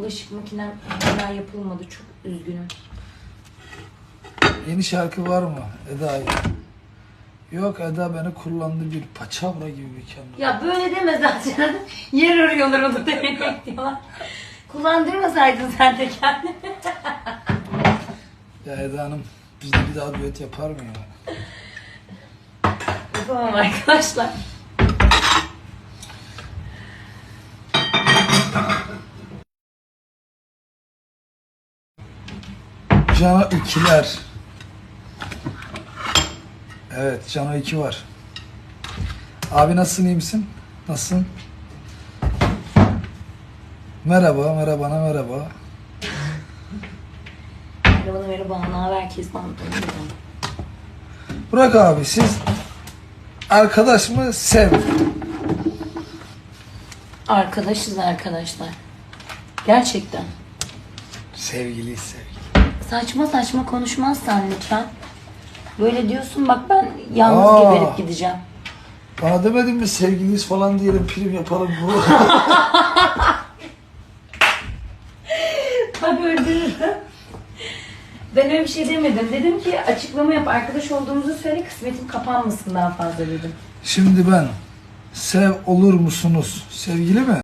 Bulaşık makinem hala yapılmadı. Çok üzgünüm. Yeni şarkı var mı Eda'ya? Yok Eda beni kullandı bir paçavra gibi bir. Ya böyle deme zaten. Yer arıyorlar onu demek diyorlar. Kullandırmasaydın sen de kendini. Ya Eda Hanım bizde bir daha düet yapar mı ya? Yapamam arkadaşlar. Cano 2'ler. Evet Cano 2 var. Abi nasılsın iyi misin? Nasılsın? Merhaba, merhabana merhaba. Merhaba merhaba. Ne haber Kezban? Burak abi siz arkadaş mı sev? Arkadaşız arkadaşlar. Gerçekten. Sevgili sevgili. Saçma saçma konuşmazsan lütfen. Böyle diyorsun bak ben yalnız Aa. geberip gideceğim. Bana demedin mi sevgiliyiz falan diyelim prim yapalım bu. Bak öldürürüm. Ben öyle bir şey demedim. Dedim ki açıklama yap. Arkadaş olduğumuzu söyle kısmetim kapanmasın daha fazla dedim. Şimdi ben sev olur musunuz? Sevgili mi?